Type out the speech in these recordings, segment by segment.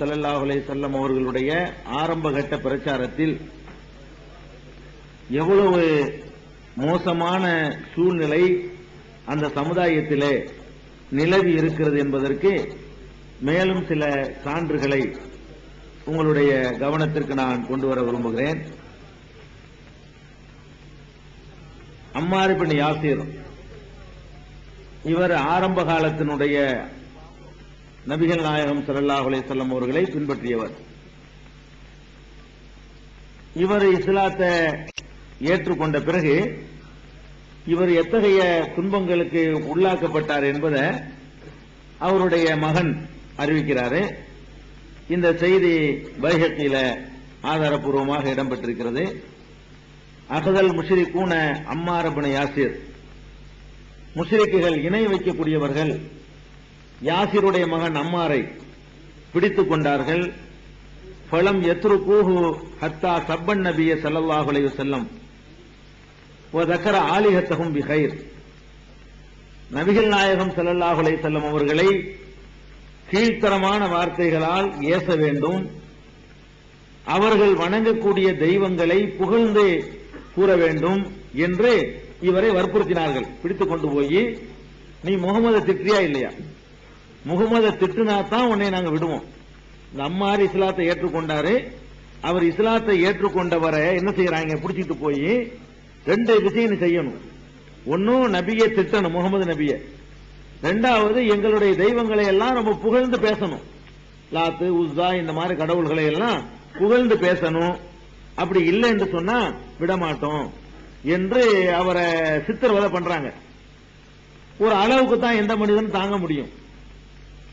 ஸல்லல்லாஹு செல்லம் அவர்களுடைய ஆரம்ப கட்ட பிரச்சாரத்தில் எவ்வளவு மோசமான சூழ்நிலை அந்த சமுதாயத்திலே நிலவி இருக்கிறது என்பதற்கு மேலும் சில சான்றுகளை உங்களுடைய கவனத்திற்கு நான் கொண்டு வர விரும்புகிறேன். அம்மாரிபின் யாசிர் இவர் ஆரம்ப காலத்தினுடைய நபிகள் நாயகம் ஸல்லல்லாஹு அலைஹி அவர்களை பின்பற்றியவர். இவர் இஸ்லாத்தை ஏற்றுக்கொண்ட பிறகு இவர் எத்தகைய துன்பங்களுக்கு உள்ளாக்கப்பட்டார் என்பதை அவருடைய மகன் அறிவிக்கிறாரு. இந்த செய்தி பைஹக்கில ஆதாரப்பூர்வமாக இடம்பெற்றிருக்கிறது. அகதல் முஷ்ரிகூன அம்மார் இப்னு யாசிர். முஷிரிக்குகள் இணை வைக்கக்கூடியவர்கள் யாசிருடைய மகன் அம்மாரை பிடித்துக் கொண்டார்கள். பலம் எத்ரு கூஹு ஹத்தா சப்பன் நபிய ஸல்லல்லாஹு செல்லம் தக்கர ஆலிஹத்தகும் பிஹைர். நபிகள் நாயகம் ஸல்லல்லாஹு செல்லம் அவர்களை கீழ்த்தரமான வார்த்தைகளால் ஏச வேண்டும். அவர்கள் வணங்கக்கூடிய தெய்வங்களை புகழ்ந்து கூற வேண்டும் என்று இவரை வற்புறுத்தினார்கள். பிடித்துக் கொண்டு போய் நீ முகமது திட்டியா இல்லையா? முகமதை திட்டுனா தான் உன்னை நாங்க விடுவோம். இந்த அம்மார் இஸ்லாத்தை ஏற்றுக்கொண்டாரு. அவர் இஸ்லாத்தை ஏற்றுக்கொண்டவரை என்ன செய்யறாங்க பிடிச்சிட்டு போய் ரெண்டு விஷயம் செய்யணும். ஒன்னும் நபிய திட்டணும் முகமது நபிய. ரெண்டாவது எங்களுடைய தெய்வங்களை எல்லாம் நம்ம புகழ்ந்து பேசணும். லாத்து உஸ்தா இந்த மாதிரி கடவுள்களை எல்லாம் புகழ்ந்து பேசணும். அப்படி இல்லை என்று சொன்னா விடமாட்டோம் என்று அவரை சித்திரவதை பண்றாங்க. ஒரு அளவுக்கு தான் எந்த மனிதனும் தாங்க முடியும்.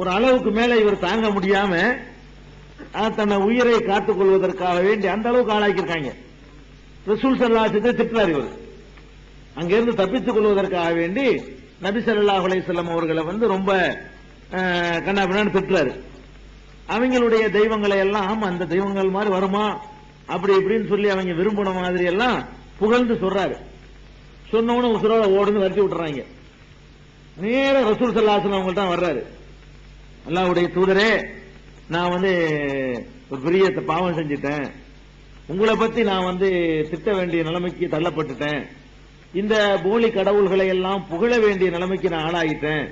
ஒரு அளவுக்கு மேல இவர் தாங்க முடியாம தன்னை உயிரை காத்துக் கொள்வதற்காக வேண்டி அந்த அளவுக்கு ஆளாக்கியிருக்காங்க. ரசூல் சல்லாசத்தை திட்டுறார் இவர். அங்கிருந்து தப்பித்துக் கொள்வதற்காக வேண்டி நபி ஸல்லல்லாஹு அலையம் அவர்களை வந்து ரொம்ப கண்ணாபின்னு திட்டுறாரு. அவங்களுடைய தெய்வங்களை எல்லாம் அந்த தெய்வங்கள் மாதிரி வருமா அப்படி இப்படின்னு சொல்லி அவங்க விரும்பின மாதிரி எல்லாம் புகழ்ந்து சொல்றாரு. சொன்னவனு உசுரோட ஓடுன்னு வரட்டி விட்டுறாங்க. நேர ரசூல் சல்லாசன் அவங்கள்ட்ட தான் வர்றாரு. அல்லாவுடைய தூதரே நான் வந்து ஒரு பெரிய பாவம் செஞ்சிட்டேன். உங்களை பத்தி நான் வந்து திட்ட வேண்டிய நிலைமைக்கு தள்ளப்பட்டுட்டேன். இந்த போலி கடவுள்களை எல்லாம் புகழ வேண்டிய நிலைமைக்கு நான் ஆளாயிட்டேன்.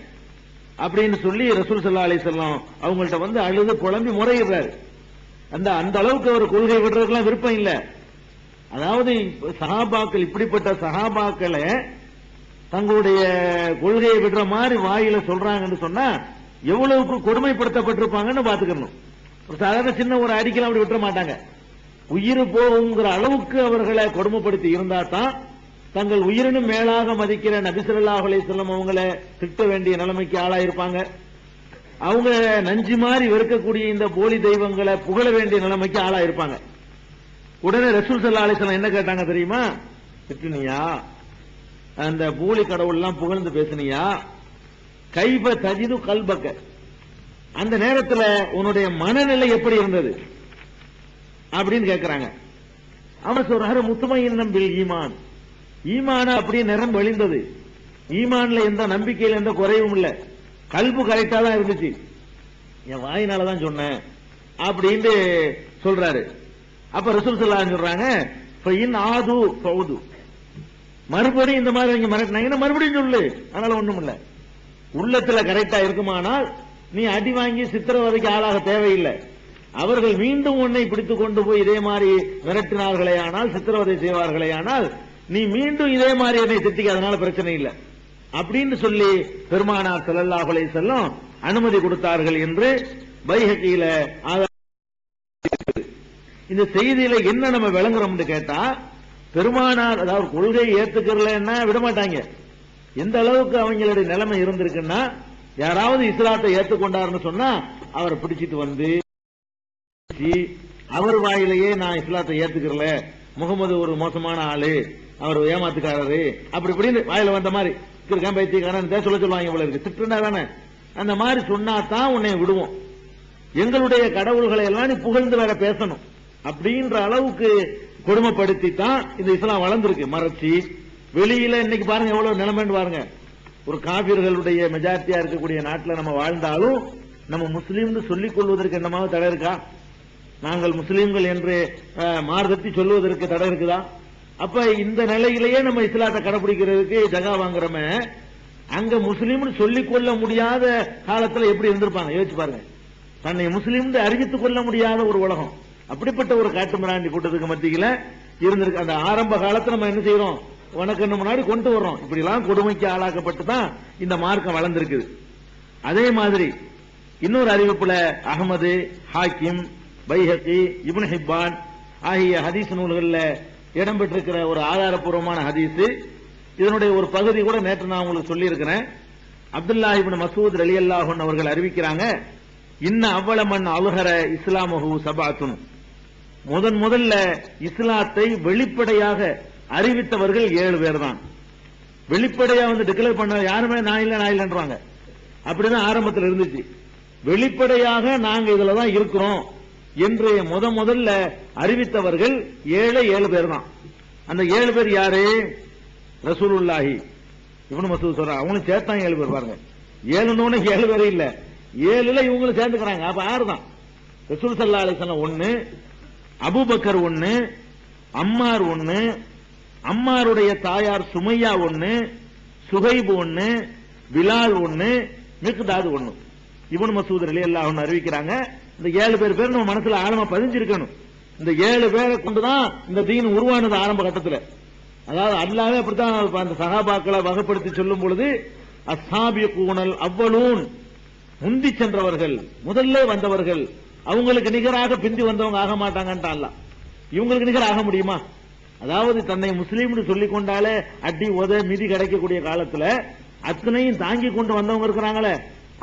அப்படின்னு சொல்லி ரசூல் சல்லா அலிசல்லாம் அவங்கள்ட்ட வந்து அழுது புலம்பி முறையிடுறாரு. அந்த அந்த அளவுக்கு ஒரு கொள்கை விடுறதுக்கெல்லாம் விருப்பம் இல்லை. அதாவது சகாபாக்கள் சஹாபாக்கள் இப்படிப்பட்ட சகாபாக்களை தங்களுடைய கொள்கையை விடுற மாதிரி வாயில சொல்றாங்கன்னு சொன்னா எவ்வளவுக்கு கொடுமைப்படுத்தப்பட்டிருப்பாங்கன்னு பாத்துக்கணும் ஒரு சாதாரண சின்ன ஒரு அடிக்கலாம் அப்படி விட்டுற மாட்டாங்க. உயிர் போகுங்கிற அளவுக்கு அவர்களை கொடுமைப்படுத்தி இருந்தா தான் தங்கள் உயிரினும் மேலாக மதிக்கிற நபிசல்லாஹ் அலைஹிஸ்ஸலாம் அவங்கள திட்ட வேண்டிய நிலைமைக்கு ஆளாயிருப்பாங்க. அவங்க நஞ்சு மாதிரி வெறுக்கக்கூடிய இந்த போலி தெய்வங்களை புகழ வேண்டிய நிலைமைக்கு ஆளாயிருப்பாங்க. உடனே ரசூல் சல்லா அலிஸ்லாம் என்ன கேட்டாங்க தெரியுமா? திட்டுனியா? அந்த போலி கடவுள்லாம் புகழ்ந்து பேசுனியா? கைப தஜிது கல்பக்க அந்த நேரத்தில் உன்னுடைய மனநிலை எப்படி இருந்தது? அப்படின்னு கேட்கிறாங்க அவர் சொல்றாரு முத்துமையின் பில் ஈமான். ஈமான அப்படியே நிறம் வெளிந்தது. ஈமான்ல எந்த நம்பிக்கையில் எந்த குறைவும் இல்ல. கல்பு கரெக்டா தான் இருந்துச்சு. என் வாயினால தான் சொன்னேன். அப்படின்னு சொல்றாரு. அப்ப ரசூல் ஸல்லல்லாஹு சொல்றாங்க ஆது மறுபடியும் இந்த மாதிரி நீங்க மிரட்டினாங்கன்னா மறுபடியும் சொல்லு. அதனால ஒண்ணும் இல்லை உள்ளத்துல கரெக்டா இருக்குமானால் நீ அடி வாங்கி சித்திரவதைக்கு ஆளாக தேவையில்லை. அவர்கள் மீண்டும் உன்னை பிடித்துக் கொண்டு போய் இதே மாதிரி மிரட்டினார்களே ஆனால் சித்திரவதை செய்வார்களே ஆனால் நீ மீண்டும் இதே மாதிரி என்னை திட்டிக்க அதனால பிரச்சனை இல்லை. அப்படின்னு சொல்லி பெருமானார் ஸல்லல்லாஹு செல்லும் அனுமதி கொடுத்தார்கள் என்று பைஹக்கியில இந்த செய்தியில என்ன நம்ம விளங்குறோம்னு கேட்டா பெருமானார் அதாவது கொள்கை ஏத்துக்கிறலன்னா விட மாட்டாங்க எந்த அளவுக்கு அவங்களுடைய நிலைமை இருந்திருக்குன்னா யாராவது இஸ்லாத்தை ஏத்துக்கொண்டாருன்னு சொன்னா அவரை பிடிச்சிட்டு வந்து அவர் வாயிலேயே நான் இஸ்லாத்தை ஏத்துக்கிறல முகமது ஒரு மோசமான ஆளு அவர் ஏமாத்துக்காரரு அப்படி இப்படின்னு வாயில வந்த மாதிரி இருக்கேன் பைத்தியக்காரன் சொல்ல சொல்லுவாங்க போல இருக்கு. திட்டுனா தானே. அந்த மாதிரி சொன்னா தான் உன்னை விடுவோம். எங்களுடைய கடவுள்களை எல்லாம் நீ புகழ்ந்து வேற பேசணும். அப்படின்ற அளவுக்கு கொடுமைப்படுத்தி தான் இந்த இஸ்லாம் வளர்ந்திருக்கு. மறைச்சி வெளியில இன்னைக்கு பாருங்க எவ்வளவு நிலைமைன்னு பாருங்க. ஒரு காபிர்களுடைய மெஜாரிட்டியா இருக்கக்கூடிய நாட்டுல நம்ம வாழ்ந்தாலும் நம்ம முஸ்லீம்னு சொல்லிக் கொள்வதற்கு என்னமாவது தடை இருக்கா? நாங்கள் முஸ்லீம்கள் என்று அஹ், சொல்லுவதற்கு தடை இருக்குதா? அப்ப இந்த நிலையிலேயே நம்ம இஸ்லாத்தை கடைபிடிக்கிறதுக்கு ஜகா வாங்குறோமே அங்க முஸ்லீம்னு சொல்லிக் கொள்ள முடியாத காலத்துல எப்படி இருந்திருப்பாங்க? யோசிச்சு பாருங்க. தன்னை முஸ்லீம்னு அறிவித்துக் கொள்ள முடியாத ஒரு உலகம். அப்படிப்பட்ட ஒரு காட்டு மிராண்டி கூட்டத்துக்கு மத்தியில இருந்திருக்கு. அந்த ஆரம்ப காலத்துல நம்ம என்ன செய்யறோம் உனக்கு முன்னாடி கொண்டு வர்றோம். இப்படி எல்லாம் கொடுமைக்கு ஆளாக்கப்பட்டு தான் இந்த மார்க்கம் வளர்ந்திருக்குது. அதே மாதிரி இன்னொரு அறிவிப்புல அகமது ஹாக்கிம் பைஹக்கி இப்னு ஹிப்பான் ஆகிய ஹதீஸ் நூல்களில் இடம்பெற்றிருக்கிற ஒரு ஆதாரப்பூர்வமான ஹதீஸ். இதனுடைய ஒரு பகுதி கூட நேற்று நான் உங்களுக்கு சொல்லியிருக்கிறேன். அப்துல்லா இபின் மசூத் ரலியல்லாஹு அவர்கள் அறிவிக்கிறாங்க இன்ன அவ்வளமன் அலுகர இஸ்லாமஹு சபாத்துன். முதன் முதல்ல இஸ்லாத்தை வெளிப்படையாக அறிவித்தவர்கள் ஏழு பேர் தான் வெளிப்படையா வந்து டிக்ளேர் பண்ண யாருமே நான் இல்ல நான் இல்லைன்றாங்க. அப்படிதான் ஆரம்பத்தில் இருந்துச்சு. வெளிப்படையாக நாங்க இதுல தான் இருக்கிறோம். என்று முத முதல்ல அறிவித்தவர்கள் ஏழு ஏழு பேர் தான் அந்த ஏழு பேர் யாரு? ரசூலுல்லாஹி. இவனு மசூத் சொல்றாங்க அவங்களும் சேர்த்தான் ஏழு பேர் பாருங்க. ஏழுன்னு ஏழு பேர் இல்ல. ஏழுல இவங்களும் சேர்ந்துக்கிறாங்க. அப்ப ஆறு தான் ரசூல் சல்லா அலிசல்லம் ஒன்னு அபூபக்கர் ஒன்னு அம்மார் ஒன்னு அம்மாருடைய தாயார் சுமையா ஒன்னு சுகைபு ஒன்னு பிலால் ஒன்னு மிக்தாது ஒன்னு இவன் மசூத் அலி ஒன்னு அறிவிக்கிறாங்க இந்த ஏழு பேர் பேர் நம்ம மனசுல ஆழமா பதிஞ்சிருக்கணும். இந்த ஏழு பேரை கொண்டுதான் இந்த தீன் உருவானது ஆரம்ப கட்டத்துல. அதாவது அல்லாவே அப்படித்தான் அந்த சகாபாக்களை வகைப்படுத்தி சொல்லும் பொழுது அசாபி கூணல் அவ்வளூன் முந்தி சென்றவர்கள் முதல்ல வந்தவர்கள் அவங்களுக்கு நிகராக பிந்தி வந்தவங்க ஆக மாட்டாங்கன்ட்டு அல்ல இவங்களுக்கு நிகர் ஆக முடியுமா? அதாவது தன்னை முஸ்லீம்னு சொல்லிக் கொண்டாலே அடி உத மிதி கிடைக்கக்கூடிய காலத்துல அத்தனையும் தாங்கி கொண்டு வந்தவங்க இருக்கிறாங்களே.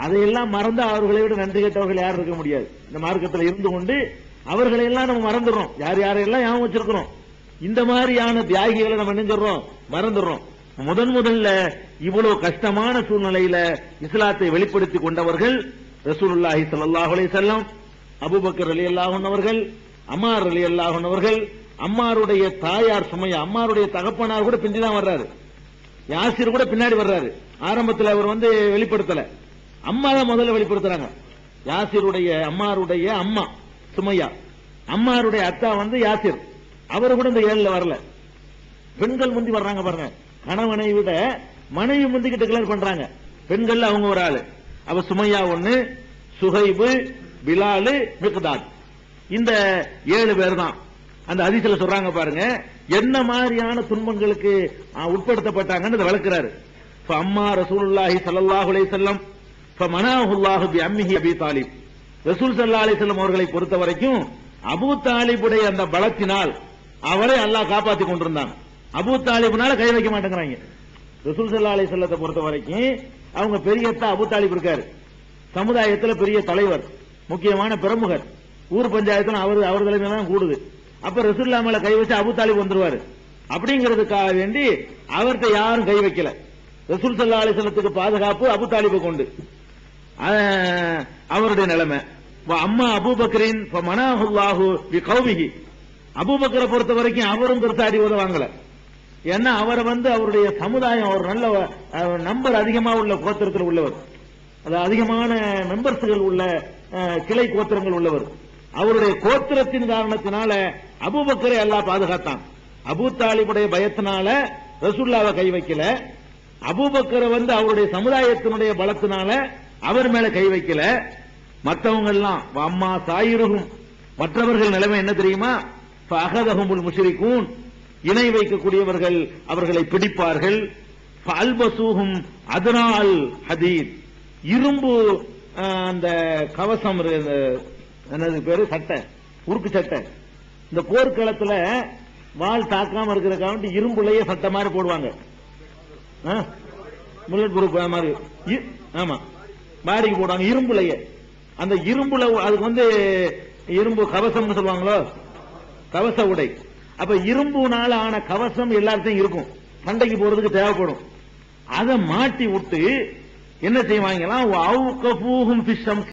அதையெல்லாம் மறந்து அவர்களை விட நன்றி கேட்டவர்கள் யாரும் இருக்க முடியாது. இந்த மார்க்கத்தில் இருந்து கொண்டு அவர்களை எல்லாம் நம்ம மறந்துடுறோம். யார் யாரையெல்லாம் ஞாபகம் வச்சிருக்கிறோம்? இந்த மாதிரியான தியாகிகளை நம்ம நினைஞ்சிடறோம் மறந்துடுறோம். முதன் முதல்ல இவ்வளவு கஷ்டமான சூழ்நிலையில இஸ்லாத்தை வெளிப்படுத்தி கொண்டவர்கள் ரசூலுல்லாஹி ஸல்லல்லாஹு அலைஹி வஸல்லம் அபூபக்கர் ரலியல்லாஹு அன்ஹு அவர்கள் அம்மார் அலி அன்ஹு அவர்கள் அம்மாருடைய தாயார் சுமையா? அம்மாருடைய தகப்பனார் கூட பிந்திதான் வர்றாரு. யாசிர் கூட பின்னாடி வர்றாரு. ஆரம்பத்தில் அவர் வந்து வெளிப்படுத்தல. அம்மா தான் முதல்ல வெளிப்படுத்துறாங்க. யாசிருடைய அம்மாருடைய அம்மா சுமையா. அம்மாருடைய அத்தா வந்து யாசிர். அவர் கூட இந்த ஏழுல வரல. பெண்கள் முந்தி வர்றாங்க பாருங்க. கணவனை விட மனைவி முந்திக்கிட்டு டிக்ளேர் பண்றாங்க. பெண்கள் அவங்க ஒரு ஆளு. அவ சுமையா ஒண்ணு சுகைபு பிலாலு மிக்தாத் இந்த ஏழு பேர் தான். அந்த அதிசல சொல்றாங்க பாருங்க என்ன மாதிரியான துன்பங்களுக்கு உட்படுத்தப்பட்டாங்கன்னு வளர்க்கிறாரு அம்மா ரசூலுல்லாஹி ஸல்லல்லாஹு அலைஹி வஸல்லம் மனாஹுல்லாஹு பி அம்மிஹி அபி தாலிப். ரசூல் சல்லா அலி செல்லம் அவர்களை பொறுத்த வரைக்கும் அபு தாலிபுடைய அந்த பலத்தினால் அவரை அல்லாஹ் காப்பாத்தி கொண்டிருந்தாங்க அபூ தாலிபுனால கை வைக்க மாட்டேங்கிறாங்க. ரசூல் சல்லா அலி செல்லத்தை பொறுத்த வரைக்கும் அவங்க பெரியத்தா அபு தாலிப் இருக்காரு. சமுதாயத்தில் பெரிய தலைவர் முக்கியமான பிரமுகர். ஊர் பஞ்சாயத்தில் அவர் அவர் தலைமையில தான் கூடுது. அப்ப ரசூல்லா மேல கை வச்சு அபு தாலிப் வந்துருவாரு. அப்படிங்கிறதுக்காக வேண்டி அவர்கிட்ட யாரும் கை வைக்கல. ரசூல் சல்லா அலிசல்லத்துக்கு பாதுகாப்பு அபு தாலிபை கொண்டு அவருடைய நிலைமை. அம்மா அபூபக்கரின் மனாஹுல்லாஹு கௌவிகி கௌமிஹி. அபூபக்கரை பொறுத்த வரைக்கும் அவரும் பெருசாடி உதவாங்கல ஏன்னா அவரை வந்து அவருடைய சமுதாயம் ஒரு நல்ல நம்பர் அதிகமா உள்ள கோத்திரத்தில் உள்ளவர். அது அதிகமான மெம்பர்ஸ்கள் உள்ள கிளை கோத்திரங்கள் உள்ளவர். அவருடைய கோத்திரத்தின் காரணத்தினால அபுபக்கரை எல்லாம் பாதுகாத்தான். அபு தாலிபுடைய பயத்தினால ரசுல்லாவை கை வைக்கல. அபுபக்கரை வந்து அவருடைய சமுதாயத்தினுடைய பலத்தினால அவர் மேல கை வைக்கல. மற்றவங்க எல்லாம் அம்மா சாயிருகும். மற்றவர்கள் நிலைமை என்ன தெரியுமா? அகதகுமுல் முஷ்ரிகூன். இணை வைக்கக்கூடியவர்கள் அவர்களை பிடிப்பார்கள். அல்பசூகும் அதனால் ஹதீத். இரும்பு அந்த கவசம் என்னது பேரு? சட்டை. உருக்கு சட்டை. இந்த போர்க்களத்துல வால் தாக்காம இருக்கிறக்காக இரும்புலயே சட்டை மாதிரி போடுவாங்க. புல்லட் ப்ரூஃப் மாதிரி. ஆமா. பாடிக்கு போடுவாங்க இரும்புலயே. அந்த இரும்புல அதுக்கு வந்து இரும்பு கவசம் சொல்லுவாங்களோ? கவச உடை. அப்ப இரும்புனால ஆன கவசம் எல்லாத்தையும் இருக்கும். சண்டைக்கு போறதுக்கு தேவைப்படும். அதை மாட்டி விட்டு என்ன செய்வாங்களாம் அவுகபூஹும் ஃபிஷம்